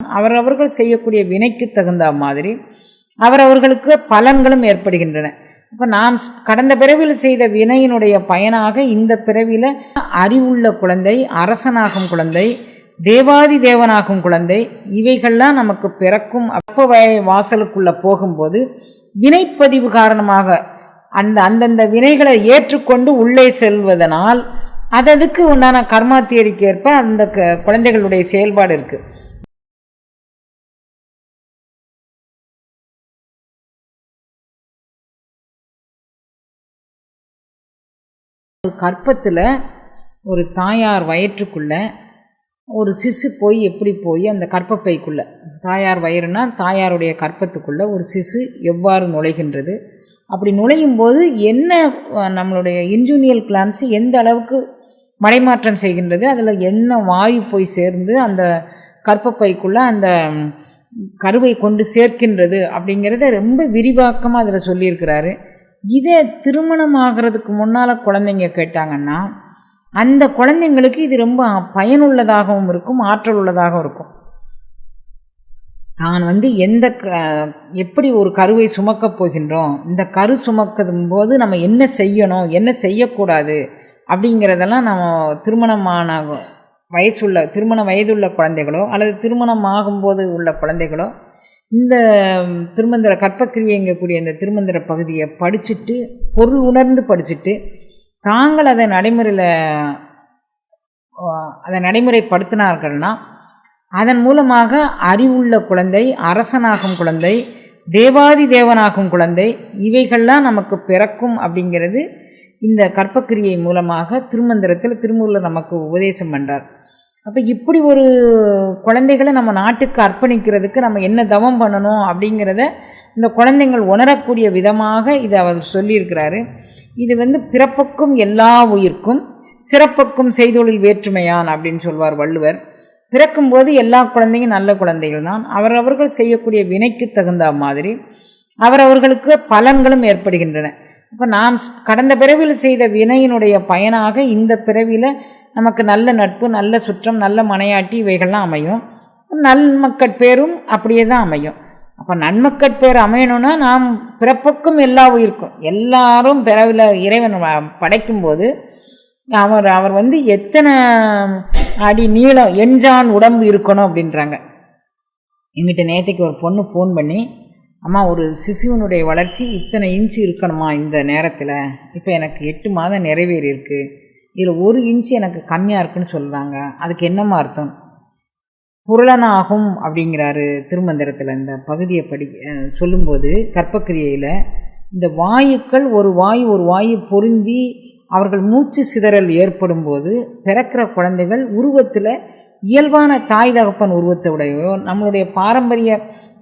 அவரவர்கள் செய்யக்கூடிய வினைக்கு தகுந்த மாதிரி அவரவர்களுக்கு பலன்களும் ஏற்படுகின்றன. இப்போ நாம் கடந்த பிறவியில் செய்த வினையினுடைய பயனாக இந்த பிறவியில் அறிவுள்ள குழந்தை அரசனாகும் குழந்தை தேவாதி தேவனாகும் குழந்தை இவைகள்லாம் நமக்கு பிறக்கும். அப்ப வய வாசலுக்குள்ளே போகும்போது வினைப்பதிவு காரணமாக அந்த அந்தந்த வினைகளை ஏற்றுக்கொண்டு உள்ளே செல்வதனால் அததுக்கு உண்டான கர்மா தியரிக்கு ஏற்ப அந்த குழந்தைகளுடைய செயல்பாடு இருக்குது கற்பத்தில் ஒரு தாயார் வயிற்றுக்குள்ளே ஒரு சிசு போய் எப்படி போய் அந்த கற்பப்பைக்குள்ளே தாயார் வயிறுனால் தாயாருடைய கற்பத்துக்குள்ளே ஒரு சிசு எவ்வாறு நுழைகின்றது? அப்படி நுழையும் போது என்ன நம்மளுடைய இன்ஜூனியல் கிளான்ஸு எந்த அளவுக்கு மடைமாற்றம் செய்கின்றது அதில் என்ன வாயு போய் சேர்ந்து அந்த கற்பப்பைக்குள்ளே அந்த கருவை கொண்டு சேர்க்கின்றது அப்படிங்கிறத ரொம்ப விரிவாக்கமாக அதில் சொல்லியிருக்கிறாரு. இதே திருமணம் ஆகிறதுக்கு முன்னால் குழந்தைங்க கேட்டாங்கன்னா அந்த குழந்தைங்களுக்கு இது ரொம்ப பயனுள்ளதாகவும் இருக்கும் ஆற்றல் உள்ளதாகவும் இருக்கும். தான் வந்து எந்த க எப்படி ஒரு கருவை சுமக்கப் போகின்றோம் இந்த கரு சுமக்கும் போது நம்ம என்ன செய்யணும் என்ன செய்யக்கூடாது அப்படிங்கிறதெல்லாம் நம்ம திருமணமான வயசுள்ள திருமண வயதுள்ள குழந்தைகளோ அல்லது திருமணம் ஆகும்போது உள்ள குழந்தைகளோ இந்த திருமந்திர கற்பக்கிரியங்கக்கூடிய இந்த திருமந்திர பகுதியை படிச்சுட்டு பொருள் உணர்ந்து படிச்சுட்டு தாங்கள் அதை நடைமுறையில் அதை நடைமுறைப்படுத்தினார்கள்னா அதன் மூலமாக அறிவுள்ள குழந்தை அரசனாகும் குழந்தை தேவாதி தேவனாகும் குழந்தை இவைகள்லாம் நமக்கு பிறக்கும் அப்படிங்கிறது இந்த கற்பக்கிரியை மூலமாக திருமந்திரத்தில் திருமூலர் நமக்கு உபதேசம் பண்ணுறார் அப்போ இப்படி ஒரு குழந்தைகளை நம்ம நாட்டுக்கு அர்ப்பணிக்கிறதுக்கு நம்ம என்ன தவம் பண்ணணும் அப்படிங்கிறத இந்த குழந்தைங்கள் உணரக்கூடிய விதமாக இதை அவர் சொல்லியிருக்கிறாரு. இது வந்து பிறப்புக்கும் எல்லா உயிர்க்கும் சிறப்புக்கும் செய்தொழில் வேற்றுமையான் அப்படின்னு சொல்வார் வள்ளுவர். பிறக்கும்போது எல்லா குழந்தையும் நல்ல குழந்தைகள் தான். அவரவர்கள் செய்யக்கூடிய வினைக்கு தகுந்த மாதிரி அவரவர்களுக்கு பலன்களும் ஏற்படுகின்றன. இப்போ நாம் கடந்த பிறவியில் செய்த வினையினுடைய பயனாக இந்த பிறவியில் நமக்கு நல்ல நட்பு நல்ல சுற்றம் நல்ல மனையாட்டி இவைகள்லாம் அமையும். நன்மக்கட்பேரும் அப்படியே தான் அமையும். அப்போ நன்மக்கட்பேர் அமையணும்னா நாம் பிறப்புக்கும் எல்லா உயிருக்கும். எல்லாரும் பிறவில் இறைவன் படைக்கும்போது அவர் அவர் வந்து எத்தனை அடி நீளம் எஞ்சான் உடம்பு இருக்கணும் அப்படின்றாங்க. எங்கிட்ட நேற்றுக்கு ஒரு பொண்ணு ஃபோன் பண்ணி அம்மா ஒரு சிசுவனுடைய வளர்ச்சி இத்தனை இன்ச்சு இருக்கணுமா இந்த நேரத்தில்? இப்போ எனக்கு எட்டு மாதம் நிறைவேறி இருக்குது இதில் ஒரு இன்ச்சு எனக்கு கம்மியாக இருக்குன்னு சொல்கிறாங்க அதுக்கு என்னம்மா அர்த்தம்? புரளனாகும் அப்படிங்கிறாரு திருமந்திரத்தில் இந்த பகுதியை படி சொல்லும்போது கற்பக்கிரியையில் இந்த வாயுக்கள் ஒரு வாயு ஒரு வாயு பொருந்தி அவர்கள் மூச்சு சிதறல் ஏற்படும் போது பிறக்கிற குழந்தைகள் உருவத்தில் இயல்பான தாய் தகப்பன் உருவத்தை உடையோ நம்மளுடைய பாரம்பரிய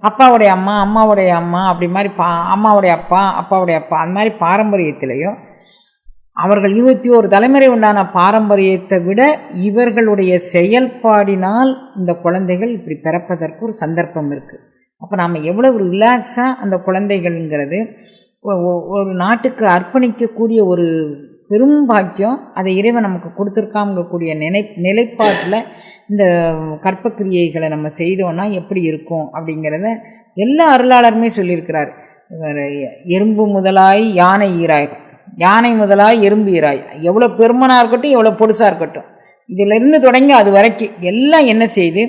அப்பாவுடைய அம்மா அம்மாவுடைய அம்மா அப்படி மாதிரி பா அம்மாவுடைய அப்பா அப்பாவுடைய அப்பா அந்த மாதிரி பாரம்பரியத்திலேயோ அவர்கள் இருபத்தி ஓரு தலைமுறை உண்டான பாரம்பரியத்தை விட இவர்களுடைய செயல்பாடினால் இந்த குழந்தைகள் இப்படி பிறப்பதற்கு ஒரு சந்தர்ப்பம் இருக்குது அப்போ நாம் எவ்வளவு ரிலாக்ஸாக அந்த குழந்தைகள்ங்கிறது ஒரு நாட்டுக்கு அர்ப்பணிக்கக்கூடிய ஒரு பெரும் பாக்கியம் அதை இறைவன் நமக்கு கொடுத்துருக்காங்கக்கூடிய நினை நிலைப்பாட்டில் இந்த கற்பக்கிரியைகளை நம்ம செய்தோன்னா எப்படி இருக்கும் அப்படிங்கிறத எல்லா அருளாளருமே சொல்லியிருக்கிறார். இவர் எறும்பு முதலாய் யானை ஈராய் யானை முதலாய் எறும்பு ஈராய் எவ்வளோ பெருமனாக இருக்கட்டும் எவ்வளோ பொடுசாக இருக்கட்டும். இதிலிருந்து தொடங்கி அது வரைக்கும் எல்லாம் என்ன செய்து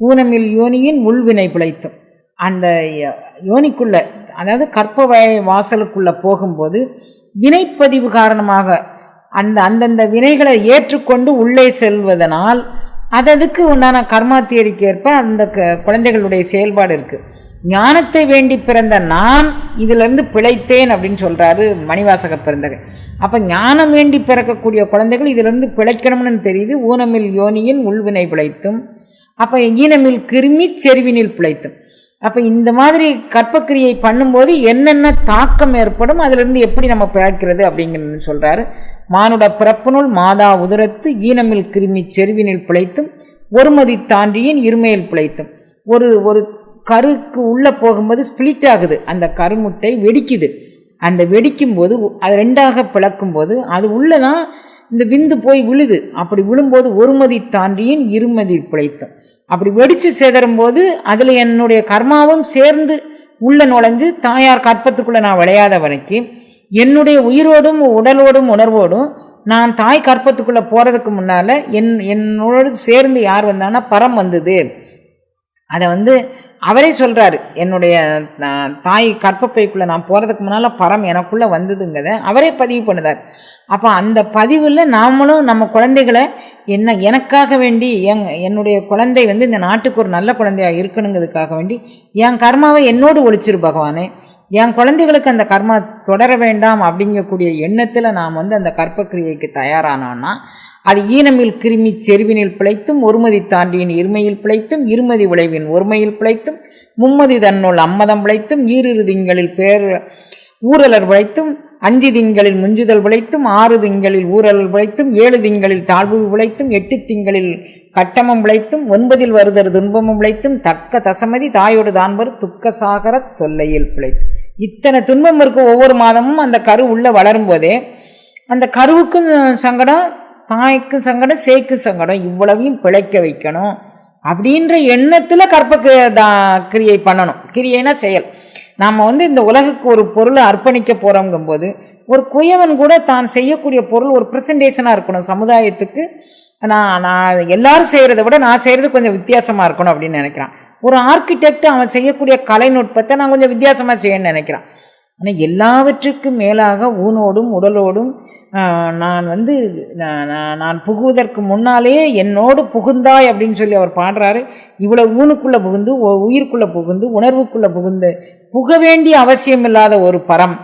ஊனமில் யோனியின் உள்வினை பிழைத்தும். அந்த ய- யோனிக்குள்ள அதாவது கற்ப வாசலுக்குள்ளே போகும்போது வினைப்பதிவு காரணமாக அந்த அந்தந்த வினைகளை ஏற்றுக்கொண்டு உள்ளே செல்வதனால் அததுக்கு உண்டான கர்மா தியரிக்கு ஏற்ப அந்த க- குழந்தைகளுடைய செயல்பாடு இருக்குது ஞானத்தை வேண்டி பிறந்த நான் இதிலிருந்து பிழைத்தேன் அப்படின்னு சொல்கிறாரு மணிவாசக பிறந்தகை அப்போ ஞானம் வேண்டி பிறக்கக்கூடிய குழந்தைகள் இதிலிருந்து பிழைக்கணும்னு தெரியுது. ஊனமில் யோனியின் உள்வினை பிழைத்தும் அப்போ ஈனமில் கிருமி செருவினில் பிழைத்தும். அப்போ இந்த மாதிரி கற்பக்கிரியை பண்ணும்போது என்னென்ன தாக்கம் ஏற்படும் அதிலிருந்து எப்படி நம்ம பிழைக்கிறது அப்படிங்கிறது சொல்கிறாரு மானுட பிறப்புனுள் மாதா உதிரத்து ஈனமில் கிருமி செருவினில் பிழைத்தும் ஒருமதி தாண்டியின் இருமையில் பிழைத்தும். ஒரு ஒரு கருக்கு உள்ளே போகும்போது ஸ்பிளிட் ஆகுது. அந்த கருமுட்டை வெடிக்குது. அந்த வெடிக்கும் போது அது ரெண்டாக பிளக்கும் போது அது உள்ளே தான் இந்த விந்து போய் விழுது. அப்படி விழும்போது ஒருமதி தாண்டியின் இருமதி பிழைத்தோம் அப்படி வெடித்து சேதரும் போது அதில் என்னுடைய கர்மாவும் சேர்ந்து உள்ளே நுழைஞ்சு தாயார் கற்பத்துக்குள்ளே நான் விளையாத வரைக்கும் என்னுடைய உயிரோடும் உடலோடும் உணர்வோடும் நான் தாய் கற்பத்துக்குள்ளே போகிறதுக்கு முன்னால் என் என்னோடு சேர்ந்து யார் வந்தான்னா பரம் வந்தது. அதை வந்து அவரே சொல்கிறாரு என்னுடைய நான் தாய் கற்பப்பைக்குள்ளே நான் போகிறதுக்கு முன்னால் பரம் எனக்குள்ளே வந்ததுங்கிறத அவரே பதிவு பண்ணுதார். அப்போ அந்த பதிவில் நாமளும் நம்ம குழந்தைகளை என்ன எனக்காக வேண்டி எங் என்னுடைய குழந்தை வந்து இந்த நாட்டுக்கு ஒரு நல்ல குழந்தையாக இருக்கணுங்கிறதுக்காக வேண்டி என் கர்மாவை என்னோடு ஒழிச்சிரு பகவானே. என் குழந்தைகளுக்கு அந்த கர்மா தொடர வேண்டாம் அப்படிங்கக்கூடிய எண்ணத்தில் நாம் வந்து அந்த கற்பக்கிரியைக்கு தயாரானோன்னா அது ஈனமில் கிருமி செருவினில் பிழைத்தும் ஒருமதி தாண்டியின் இருமையில் பிழைத்தும் இருமதி விளைவின் ஒருமையில் பிழைத்தும் மும்மதி தன்னுள் அம்மதம் பிழைத்தும் ஈரிரு திங்களில் பேர் ஊரலர் பிழைத்தும் அஞ்சு திங்களில் முஞ்சுதல் விளைத்தும் ஆறு திங்களில் ஊரல் விளைத்தும் ஏழு திங்களில் தாழ்வு விளைத்தும் எட்டு திங்களில் கட்டமம் விளைத்தும் ஒன்பதில் வருதர் துன்பமும் விளைத்தும் தக்க தசமதி தாயோடு தான்பர் துக்க சாகர தொல்லையில் பிழைத்தும். இத்தனை துன்பம் இருக்கும் ஒவ்வொரு மாதமும் அந்த கரு உள்ளே வளரும் போதே அந்த கருவுக்கும் சங்கடம் தாய்க்கும் சங்கடம் சேய்க்கும் சங்கடம். இவ்வளவையும் பிழைக்க வைக்கணும். அப்படின்ற எண்ணத்தில் கற்ப கிரியை பண்ணணும். கிரியைனா செயல். நாம் வந்து இந்த உலகுக்கு ஒரு பொருளை அர்ப்பணிக்க போகிறோங்கும்போது ஒரு குயவன் கூட தான் செய்யக்கூடிய பொருள் ஒரு ப்ரெசன்டேஷனாக இருக்கணும். சமுதாயத்துக்கு நான் நான் எல்லாரும் செய்கிறத விட நான் செய்கிறது கொஞ்சம் வித்தியாசமாக இருக்கணும் அப்படின்னு நினைக்கிறான். ஒரு ஆர்கிடெக்ட் அவன் செய்யக்கூடிய கலைநுட்பத்தை நான் கொஞ்சம் வித்தியாசமாக செய்யணும்னு நினைக்கிறான். ஆனால் எல்லாவற்றுக்கும் மேலாக ஊனோடும் உடலோடும் நான் வந்து நான் புகுவதற்கு முன்னாலே என்னோடு புகுந்தாய் அப்படின்னு சொல்லி அவர் பாடுறாரு. இவ்வளோ ஊனுக்குள்ளே புகுந்து உயிருக்குள்ளே புகுந்து உணர்வுக்குள்ளே புகுந்து புக வேண்டிய அவசியம் இல்லாத ஒரு பரம்.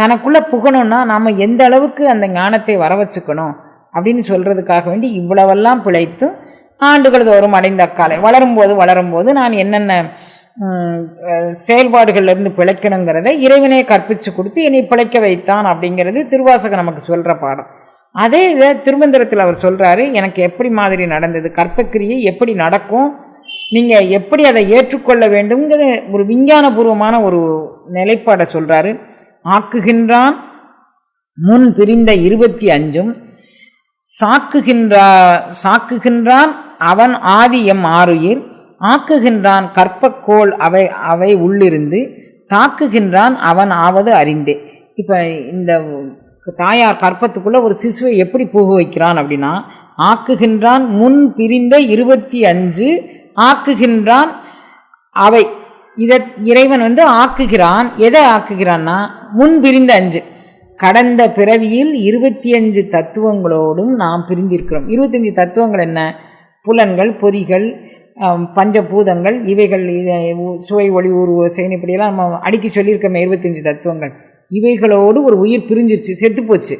தனக்குள்ளே புகணும்னா நாம் எந்த அளவுக்கு அந்த ஞானத்தை வர வச்சுக்கணும் அப்படின்னு சொல்கிறதுக்காக வேண்டி இவ்வளவெல்லாம் பிழைத்தும் ஆண்டுகள் தோறும் அடைந்த அக்காலை. வளரும்போது வளரும்போது நான் என்னென்ன செயல்பாடுகள்லேருந்து பிழைக்கணுங்கிறத இறைவனே கற்பித்து கொடுத்து என்னை பிழைக்க வைத்தான் அப்படிங்கிறது திருவாசகம் நமக்கு சொல்கிற பாடம். அதே இதை திருமந்திரத்தில் அவர் சொல்கிறாரு எனக்கு எப்படி மாதிரி நடந்தது? கற்பக்கிரியை எப்படி நடக்கும்? நீங்கள் எப்படி அதை ஏற்றுக்கொள்ள வேண்டுங்கிற ஒரு விஞ்ஞானபூர்வமான ஒரு நிலைப்பாடை சொல்கிறாரு ஆக்குகின்றான் முன் பிரிந்த இருபத்தி அஞ்சும் சாக்குகின்றா சாக்குகின்றான் அவன் ஆதி எம் ஆறுயிர் ஆக்குகின்றான் கற்பக்கோள் அவை அவை உள்ளிருந்து தாக்குகின்றான் அவன் ஆவது அறிந்தே. இப்போ இந்த தாயார் கற்பத்துக்குள்ளே ஒரு சிசுவை எப்படி புக வைக்கிறான் அப்படின்னா ஆக்குகின்றான் முன் பிரிந்த இருபத்தி அஞ்சு ஆக்குகின்றான் அவை. இதை இறைவன் வந்து ஆக்குகிறான். எதை ஆக்குகிறான்னா முன் பிரிந்த அஞ்சு. கடந்த பிறவியில் இருபத்தி அஞ்சு தத்துவங்களோடும் நாம் பிரிந்திருக்கிறோம். இருபத்தஞ்சு தத்துவங்கள் என்ன? புலன்கள் பொறிகள் பஞ்சபூதங்கள் இவைகள் சுவை ஒளி உருவ செயன் இப்படியெல்லாம் நம்ம அடிக்கி சொல்லியிருக்கோமே இருபத்தஞ்சி தத்துவங்கள். இவைகளோடு ஒரு உயிர் பிரிஞ்சிருச்சு செத்து போச்சு.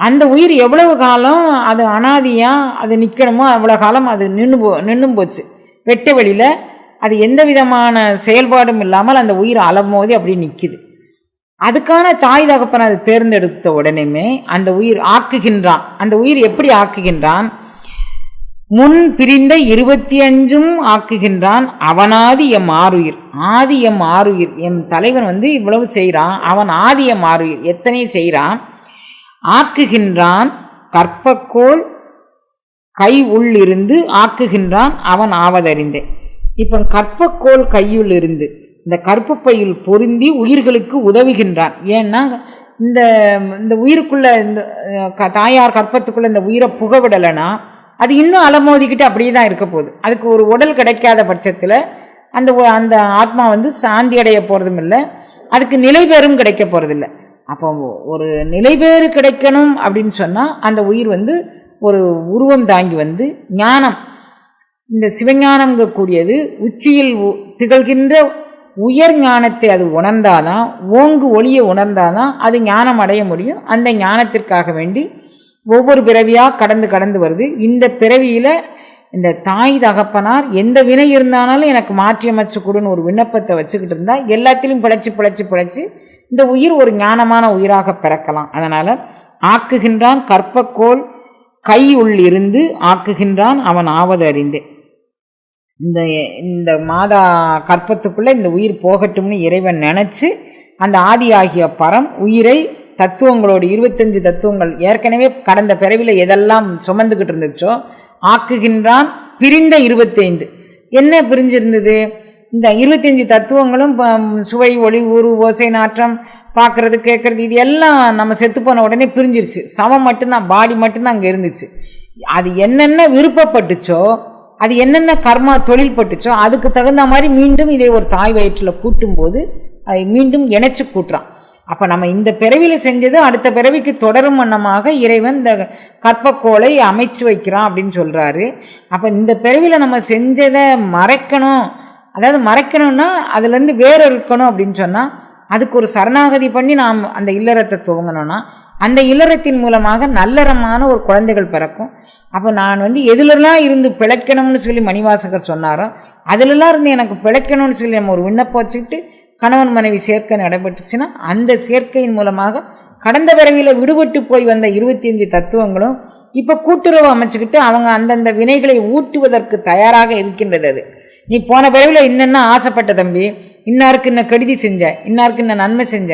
அந்த உயிர் எவ்வளவு காலம் அது அனாதியாக அது நிற்கணுமோ அவ்வளோ காலம் அது நின்று போ நின்றும் போச்சு. வெட்ட வெளியில் அது எந்த விதமான செயல்பாடும் இல்லாமல் அந்த உயிர் அலமோதி அப்படி நிற்கிது அதுக்கான தாய் தகப்பன் அதை தேர்ந்தெடுத்த உடனேமே அந்த உயிர் ஆக்குகின்றான். அந்த உயிர் எப்படி ஆக்குகின்றான்? முன் பிரிந்த இருபத்தி அஞ்சும் ஆக்குகின்றான் அவனாதி எம் ஆறுயிர். ஆதி எம் ஆறுயிர். எம் தலைவன் வந்து இவ்வளவு செய்கிறான் அவன் ஆதி எம் ஆறுயிர். எத்தனை செய்கிறான் ஆக்குகின்றான் கற்பக்கோள் கை உள்ளிருந்து ஆக்குகின்றான் அவன் ஆவதறிந்தேன் இப்போ கற்பக்கோள் கையுள் இருந்து இந்த கற்பப்பையில் பொருந்தி உயிர்களுக்கு உதவுகின்றான். ஏன்னா இந்த இந்த உயிருக்குள்ள இந்த தாயார் கற்பத்துக்குள்ள இந்த உயிரை புகவிடலைன்னா அது இன்னும் அலமோதிக்கிட்டு அப்படியே தான் இருக்க போகுது. அதுக்கு ஒரு உடல் கிடைக்காத பட்சத்தில் அந்த அந்த ஆத்மா வந்து சாந்தி அடைய போகிறதும் இல்லை. அதுக்கு நிலைபேறும் கிடைக்க போகிறதில்ல அப்போ ஒரு நிலைபேறு கிடைக்கணும் அப்படின்னு சொன்னால் அந்த உயிர் வந்து ஒரு உருவம் தாங்கி வந்து ஞானம். இந்த சிவஞானங்கக்கூடியது உச்சியில் திகழ்கின்ற உயர் ஞானத்தை அது உணர்ந்தாதான் ஓங்கு ஒளியை உணர்ந்தாதான் அது ஞானம் அடைய முடியும். அந்த ஞானத்திற்காக வேண்டி ஒவ்வொரு பிறவியாக கடந்து கடந்து வருது. இந்த பிறவியில் இந்த தாய் தகப்பனார் எந்த வினை இருந்தாலும் எனக்கு மாற்றி அமைச்சு கொடுன்னு ஒரு விண்ணப்பத்தை வச்சுக்கிட்டு இருந்தால் எல்லாத்திலையும் பிழைச்சி பிழைச்சி பிழைச்சி இந்த உயிர் ஒரு ஞானமான உயிராக பிறக்கலாம். அதனால் ஆக்குகின்றான் கற்பக்கோள் கை உள்ளிருந்து ஆக்குகின்றான் அவன் ஆவது அறிந்து. இந்த இந்த மாதா கற்பத்துக்குள்ளே இந்த உயிர் போகட்டும்னு இறைவன் நினச்சி அந்த ஆதி ஆகிய பரம் உயிரை தத்துவங்களோடு இருபத்தஞ்சு தத்துவங்கள் ஏற்கனவே கடந்த பிறவில எதெல்லாம் சுமந்துக்கிட்டு இருந்துச்சோ ஆக்குகின்றான் பிரிந்த இருபத்தைந்து. என்ன பிரிஞ்சிருந்தது? இந்த இருபத்தஞ்சி தத்துவங்களும் சுவை ஒளி ஊறு ஓசை நாற்றம் பார்க்கறது கேட்கறது இது எல்லாம் நம்ம செத்து போன உடனே பிரிஞ்சிருச்சு. சமம் மட்டும்தான் பாடி மட்டும்தான் அங்கே இருந்துச்சு. அது என்னென்ன விருப்பப்பட்டுச்சோ அது என்னென்ன கர்மா தொழில் பட்டுச்சோ அதுக்கு தகுந்த மாதிரி மீண்டும் இதை ஒரு தாய் வயிற்றில் கூட்டும்போது போது மீண்டும் இணைச்சி கூட்டுறான். அப்போ நம்ம இந்த பிறவியில் செஞ்சது அடுத்த பிறவிக்கு தொடரும் வண்ணமாக இறைவன் இந்த கற்பக்கோளை அமைச்சு வைக்கிறான் அப்படின்னு சொல்கிறாரு அப்போ இந்த பிறவியில் நம்ம செஞ்சதை மறைக்கணும். அதாவது மறைக்கணும்னா அதுலேருந்து வேறு இருக்கணும் அப்படின்னு சொன்னால் அதுக்கு ஒரு சரணாகதி பண்ணி நாம் அந்த இல்லறத்தை துவங்கணும்னா அந்த இல்லறத்தின் மூலமாக நல்லறமான ஒரு குழந்தைகள் பிறக்கும். அப்போ நான் வந்து எதுலலாம் இருந்து பிழைக்கணும்னு சொல்லி மணிவாசகர் சொன்னாரோ அதிலெல்லாம் இருந்து எனக்கு பிழைக்கணும்னு சொல்லி நம்ம ஒரு விண்ணப்பம் வச்சுக்கிட்டு கணவன் மனைவி சேர்க்கை நடைபெற்றுச்சுன்னா அந்த சேர்க்கையின் மூலமாக கடந்த பிறவியில் விடுபட்டு போய் வந்த இருபத்தி அஞ்சு தத்துவங்களும் இப்போ கூட்டுறவு அமைச்சுக்கிட்டு அவங்க அந்தந்த வினைகளை ஊட்டுவதற்கு தயாராக இருக்கின்றது அது. நீ போன பிறவியில் இன்னென்ன ஆசைப்பட்ட தம்பி இன்னாருக்கு இன்ன கெடுதி செஞ்ச இன்னாருக்கு இன்ன நன்மை செஞ்ச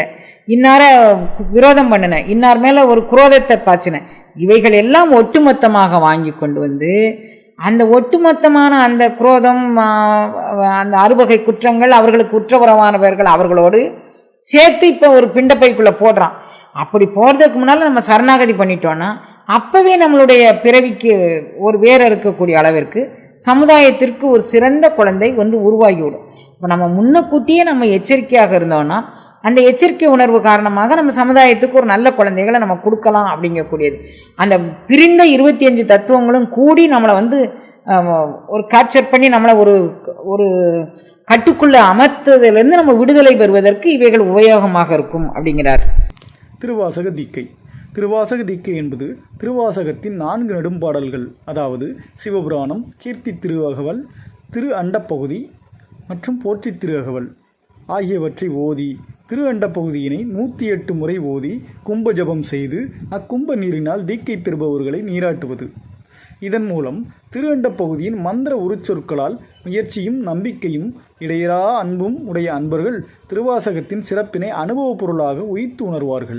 இன்னார விரோதம் பண்ணின இன்னார் மேலே ஒரு குரோதத்தை பாய்ச்சின இவைகள் எல்லாம் ஒட்டுமொத்தமாக வாங்கி கொண்டு வந்து அந்த ஒட்டுமொத்தமான அந்த குரோதம் அந்த அறுவகை குற்றங்கள் அவர்களுக்கு குற்றபுறமானவர்கள் அவர்களோடு சேர்த்து இப்போ ஒரு பிண்டப்பைக்குள்ளே போடுறான். அப்படி போகிறதுக்கு முன்னால் நம்ம சரணாகதி பண்ணிட்டோன்னா அப்போவே நம்மளுடைய பிறவிக்கு ஒரு வேற இருக்கக்கூடிய அளவிற்கு சமுதாயத்திற்கு ஒரு சிறந்த குழந்தை வந்து உருவாகிவிடும். இப்போ நம்ம முன்னக்கூட்டியே நம்ம எச்சரிக்கையாக இருந்தோம்னா அந்த எச்சரிக்கை உணர்வு காரணமாக நம்ம சமுதாயத்துக்கு ஒரு நல்ல குழந்தைகளை நம்ம கொடுக்கலாம் அப்படிங்கக்கூடியது. அந்த பிரிந்த இருபத்தி அஞ்சு தத்துவங்களும் கூடி நம்மளை வந்து ஒரு கேப்சர் பண்ணி நம்மளை ஒரு ஒரு கட்டுக்குள்ளே அமர்த்ததுலேருந்து நம்ம விடுதலை பெறுவதற்கு இவைகள் உபயோகமாக இருக்கும் அப்படிங்கிறார். திருவாசக தீக்கை. திருவாசக தீக்கை என்பது திருவாசகத்தின் நான்கு நெடும்பாடல்கள். அதாவது சிவபுராணம் கீர்த்தி திருவகவல் திரு அண்டப்பகுதி மற்றும் போற்றி திருஅகவல் ஆகியவற்றை ஓதி திரு அண்டப்பகுதியினை நூற்றி எட்டு முறை ஓதி கும்ப ஜபம் செய்து அக்கும்ப நீரினால் தீக்கை பெறுபவர்களை நீராட்டுவது. இதன் மூலம் திரு அண்டப்பகுதியின் மந்திர உருச்சொற்களால் முயற்சியும் நம்பிக்கையும் இடையறா அன்பும் உடைய அன்பர்கள் திருவாசகத்தின் சிறப்பினை அனுபவப் பொருளாக உயித்து உணர்வார்கள்.